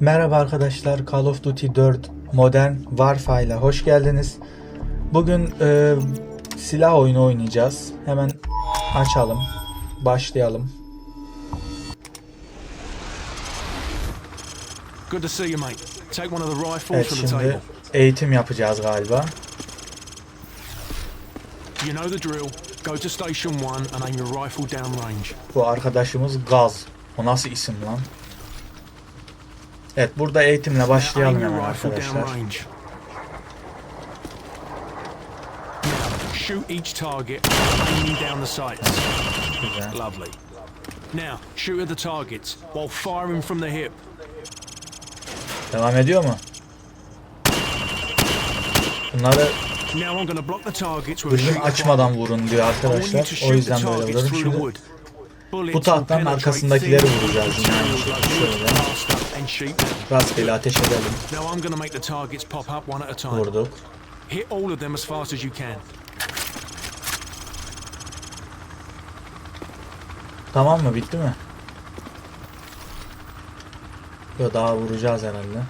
Merhaba arkadaşlar, Call of Duty 4 Modern Warfare ile hoş geldiniz. Bugün e, silah oyunu oynayacağız. Hemen açalım, başlayalım. Good to see you, mate. Take one of the rifles Evet from the şimdi eğitim yapacağız galiba. You know the drill. Go to station one and aim your rifle downrange. Bu arkadaşımız Gaz. O nasıl isim lan? Evet burada eğitimle başlayalım hemen arkadaşlar. shoot each target, aiming down the sights. Lovely. Now shoot at the targets while firing from the hip. Devam ediyor mu? Bunları Now I'm going to block the targets with a dürbün shoot açmadan vurun diyor arkadaşlar. O yüzden böyle vuruyorum. Şimdi bu tahtanın arkasındakileri vuracağız wood, Şöyle rastgele ateş edelim. Now I'm going to make the targets pop up one at a time. Vurduk. Hit all of them as fast as you can. Tamam mı? Bitti mi? Yo daha vuracağız herhalde.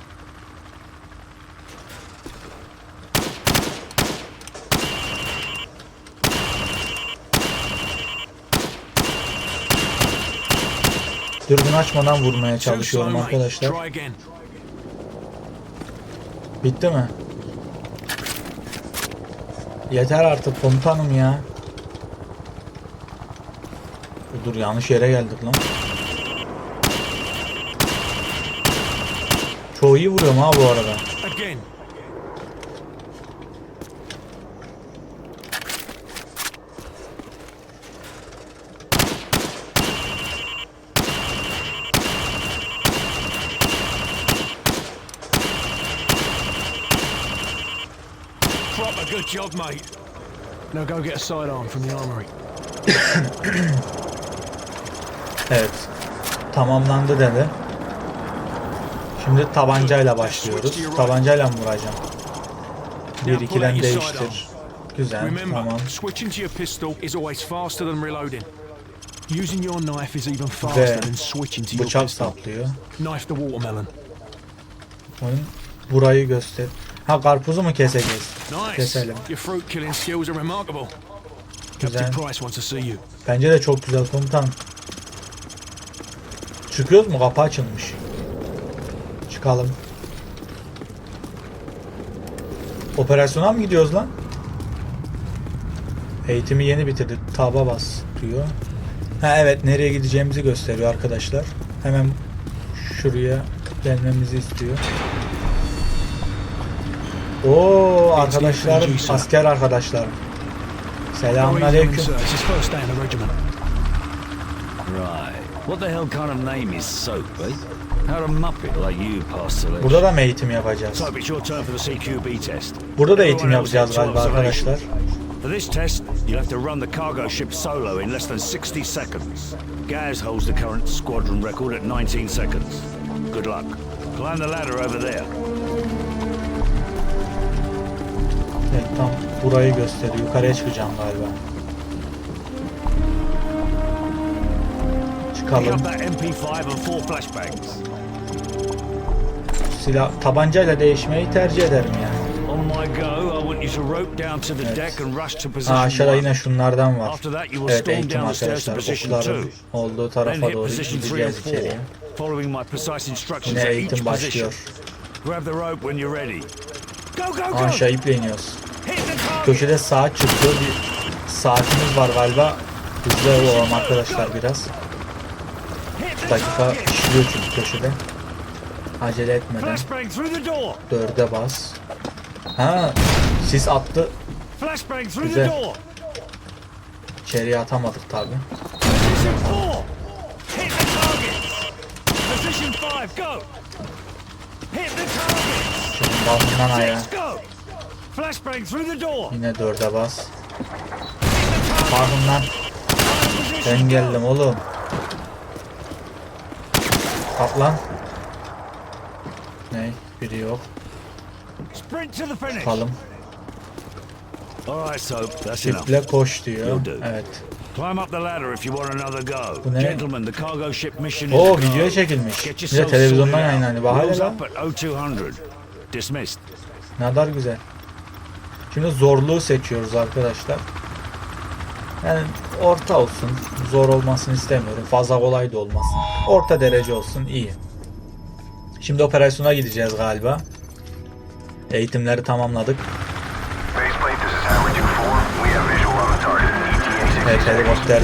Dürbün açmadan vurmaya çalışıyorum arkadaşlar. Bitti mi? Yeter artık komutanım ya. Dur yanlış yere geldik lan. Çoğu iyi vuruyorum ha bu arada. Job, mate. Now go get a sidearm from the armory. Evet. Tamamlandı dedi. Şimdi tabancayla başlıyoruz. Tabancayla mı vuracağım? 1 2'den değiştir. Güzel Remember, tamam. switching to your pistol is always faster than reloading. Using your knife is even Ve faster than switching to your bıçak pistol. saplıyor. Knife the watermelon. Burayı göster. Ha karpuzu mu keseceğiz? Keselim. Your fruit killing skills are remarkable. Güzel. Captain Price wants to see you. Bence de çok güzel komutan. Çıkıyoruz mu? Kapı açılmış. Çıkalım. Operasyona mı gidiyoruz lan? Eğitimi yeni bitirdik. Taba bas diyor. Ha evet nereye gideceğimizi gösteriyor arkadaşlar. Hemen şuraya gelmemizi istiyor. Oo arkadaşlar asker arkadaşlar. Selamünaleyküm. Sir, it's his first day in the regiment. Right. What the hell kind of name is Soap, eh? How a muppet like you pass selection? Burada da mı eğitim yapacağız? Soap, it's your turn for the CQB test. Burada da eğitim yapacağız galiba arkadaşlar. For this test, you'll have to run the cargo ship solo in less than 60 seconds. Gaz holds the current squadron record at 19 seconds. Good luck. Climb the ladder over there. Evet tam burayı gösteriyor. Yukarıya çıkacağım galiba. Çıkalım. up that MP5 and four flashbangs. Silah tabancayla değişmeyi tercih ederim yani. Position Ha, aşağıda yine şunlardan var. Evet eğitim arkadaşlar. Okların olduğu tarafa doğru position 3 and gideceğiz 4, içeriye. Yine eğitim başlıyor. Grab the rope when you're ready. Aşağı iple iniyoruz. Köşede saat çıkıyor. Bir saatimiz var galiba. Hızlı olalım arkadaşlar biraz. Dakika işliyor çünkü köşede. Acele etmeden. Dörde bas. Ha, sis attı. Güzel. İçeriye atamadık tabi. Position 4! Hit the target! Position 5, go! Hit the target! Şunun balından ayağa. 6, go! Flashbang through the door! Yine dörde bas. Lan. Position, Ben geldim oğlum. Kaplan. Ne? Biri yok. Kalım. Alright, so that's enough. İple koş diyor. Evet. Climb up the ladder if you want another go. Bu ne? Gentlemen, the cargo ship mission is Oo go. videoya çekilmiş. Bir de televizyondan yayınlandı. Bak hele lan. At 0200. Dismissed. Ne kadar güzel. Şimdi zorluğu seçiyoruz arkadaşlar. Yani orta olsun. Zor olmasını istemiyorum. Fazla kolay da olmasın. Orta derece olsun. iyi. Şimdi operasyona gideceğiz galiba. Eğitimleri tamamladık. Faceplate,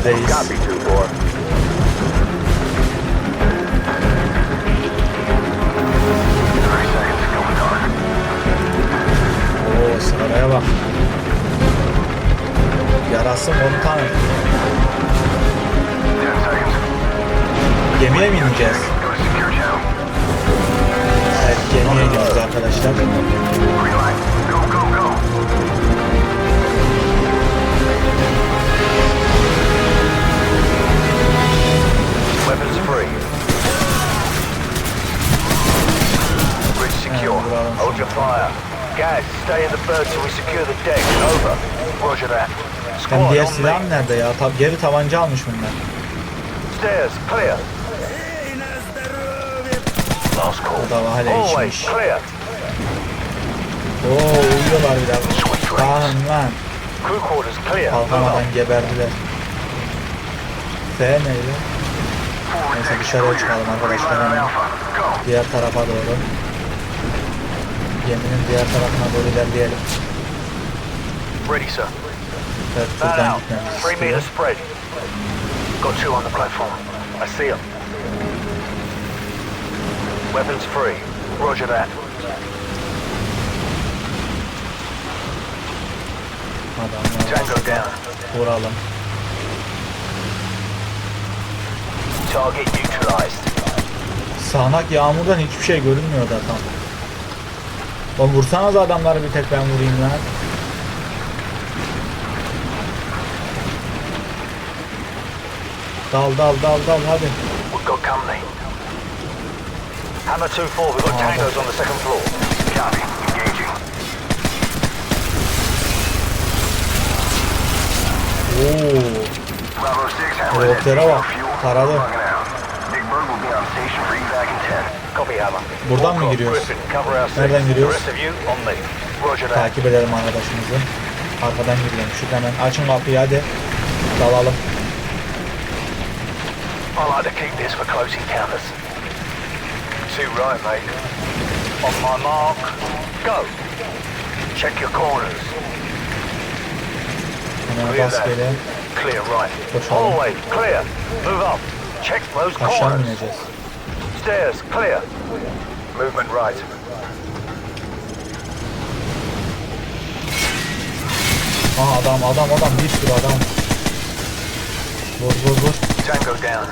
this Oo sıraya bak. Yarası komutanım. 10 seconds. Gemiye mi ineceğiz? Evet gemiye gidiyoruz arkadaşlar. Weapons free. Bridge secure. Hold your fire. Guys, stay in the bird till we secure the deck. Over. Roger that. Hem diğer silahım nerede ya? Tab geri tabanca almış bunlar. Stairs clear. Last call. O da var, hala içmiş. clear. Oo uyuyorlar bir dakika. Kalkın lan. Crew quarters clear. Move Kalkamadan geberdiler. F neydi? Neyse dışarıya çıkalım arkadaşlar hemen. Diğer tarafa doğru. Geminin diğer tarafına doğru ilerleyelim. Ready, sir. Evet buradan out. gitmemiz Three meters spread. Got two on the platform. I see them. Weapons free. Roger that. Tango down. vuralım. Target neutralized. Sağanak yağmurdan hiçbir şey görünmüyor tam. Oğlum vursanız adamları bir tek ben vurayım lan. Dal dal dal dal hadi. We've got company. Hammer 2-4, we've got tangos on the second floor. Copy. Engaging. Oo. Bravo 6, Hammer. Helikoptere bak. Taradı. Logging out. Big Bird will be on station for evac in 10. Copy, Hammer. Buradan mı giriyoruz? Nereden giriyoruz? Takip edelim arkadaşımızı. Arkadan giriyormuş. Hemen açın kapıyı hadi. Dalalım. I like to keep this for close encounters. Too right, mate. On my mark, go. Check your corners. Hemen geri. Clear right. Koşalım. Hallway, clear. Move up. Check those Aşağı corners. ineceğiz? Stairs, clear. Movement right. Aa adam adam adam bir sürü adam. Vur vur vur. Tango down.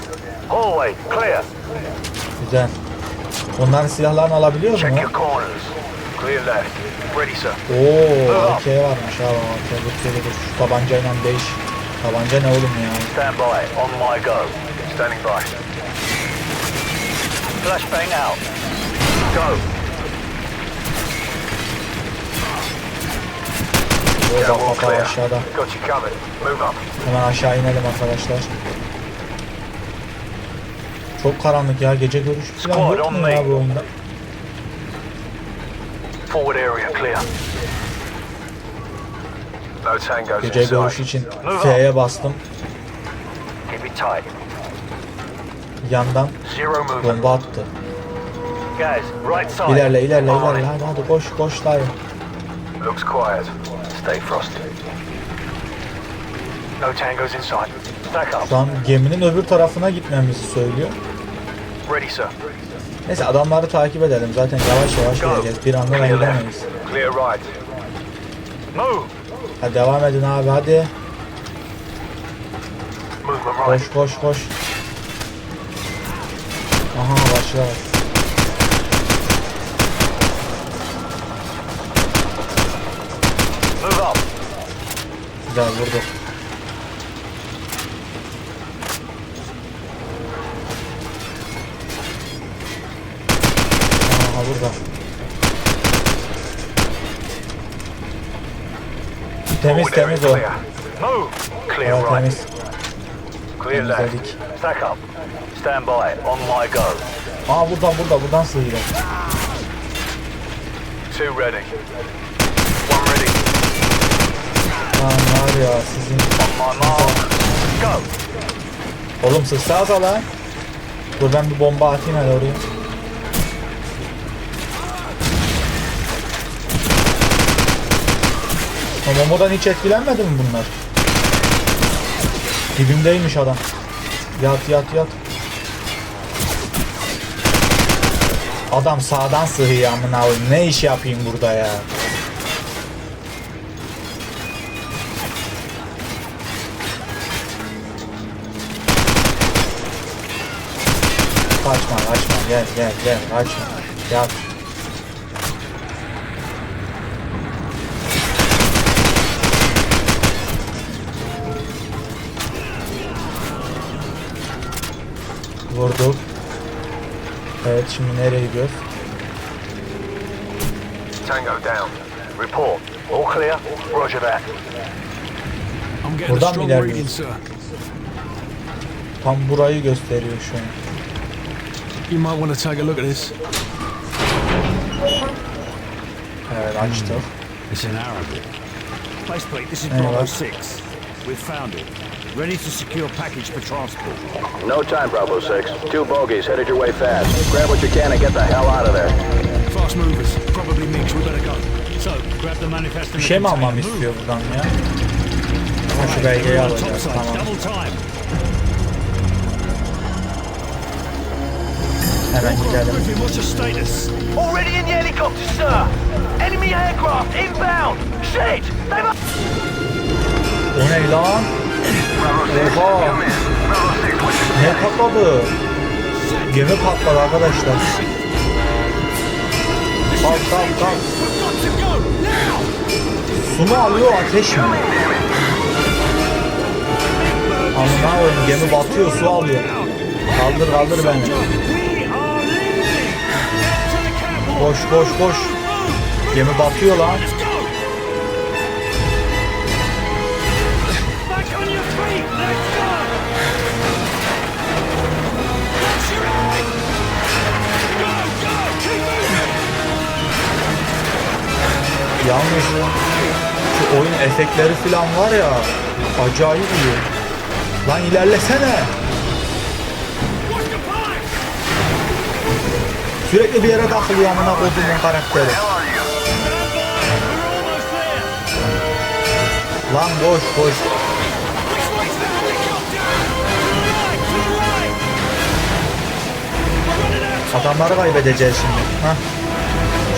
Hallway, clear. Güzel. Onların silahlarını alabiliyor Check mu? your corners. Clear left. Ready, sir. Oo, AK varmış ha. AK dur dur. Şu tabancayla değiş. Tabanca ne oğlum ya? Stand by. On my go. Standing by. Flashbang out. Go. Aşağıda. Got you covered. Move up. Hemen aşağı inelim arkadaşlar. Çok karanlık ya. Gece görüşü falan yok mu ya bu oyunda? Forward area clear. Gece görüşü için. F'ye bastım. Keep it tight. Yandan bomba attı. İlerle ilerle ilerle. Hadi hadi koş koş dayı. Looks quiet. Stay frosty. No tangos in sight. Stack up. Şu an geminin öbür tarafına gitmemizi söylüyor. Ready, sir. Neyse adamları takip edelim. Zaten yavaş yavaş Go. gideceğiz. Bir anda left. Clear right. Move. Hadi devam edin abi hadi. Koş koş koş. Move up. Güzel vurdu. Aha burada. Temiz temiz o. clear. Move. Clear right. Clear left. Stack up. Stand by. On my go. Aa buradan burada buradan sığıyor. Two ready. One ready. Lan var ya sizin... On my mark. Go. Oğlum sıksanıza lan. Dur ben bir bomba atayım hele oraya. O bombadan hiç etkilenmedi mi bunlar? Dibimdeymiş adam. Yat yat yat. Adam sağdan sığıyor amına koyayım. Ne iş yapayım burada ya? Kaçma kaçma gel gel gel kaçma. Yat. Vurduk. Evet şimdi nereye gidiyoruz? Tango down. Report. All clear? Roger that. I'm getting a Buradan mı strong ilerliyoruz? reading, sir. Tam burayı gösteriyor şu an. You might want to take a look at this. Evet açtık. It's in Arabic. Faceplate, this is Hey, Bravo what? 6. We've found it. Ready to secure package for transport. No time, Bravo 6. Two bogeys headed your way fast. Grab what you can and get the hell out of there. Fast movers. Probably mix. We better go. So, grab the manifest and Bir the şey mi container. almam Move. istiyor buradan ya? Ha, şu belgeyi Everyone alacağız topside, tamam. double time. Hemen gidelim. Griffin, what's your status? Already in the helicopter, sir. Enemy aircraft inbound. Shit! They've O ne lan? Oha! Ne patladı? Gemi patladı arkadaşlar. Kalk kalk kalk. Su mu alıyor ateş mi? Amına koyayım gemi batıyor su alıyor. Kaldır kaldır beni. Koş koş koş. Gemi batıyor lan. Yalnız şu oyun efektleri falan var ya acayip iyi. Lan ilerlesene. Sürekli bir yere takılıyor amına koyduğumun karakteri. Lan of time! Adamları kaybedeceğiz şimdi. Hah.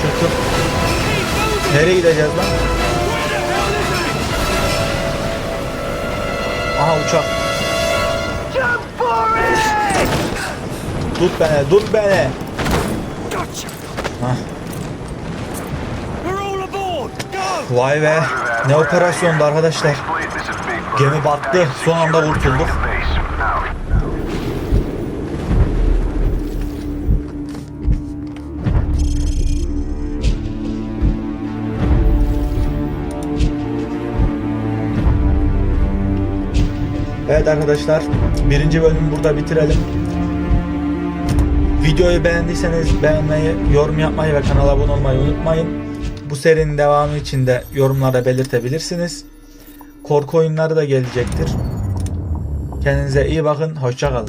Çıktık. Nereye gideceğiz lan? Aha uçak. Tut beni, tut beni. Hah. Vay be. Ne operasyondu arkadaşlar. Gemi battı. Son anda kurtulduk. Evet arkadaşlar. Birinci bölümü burada bitirelim. Videoyu beğendiyseniz beğenmeyi, yorum yapmayı ve kanala abone olmayı unutmayın. Bu serinin devamı için de yorumlarda belirtebilirsiniz. Korku oyunları da gelecektir. Kendinize iyi bakın. Hoşçakalın.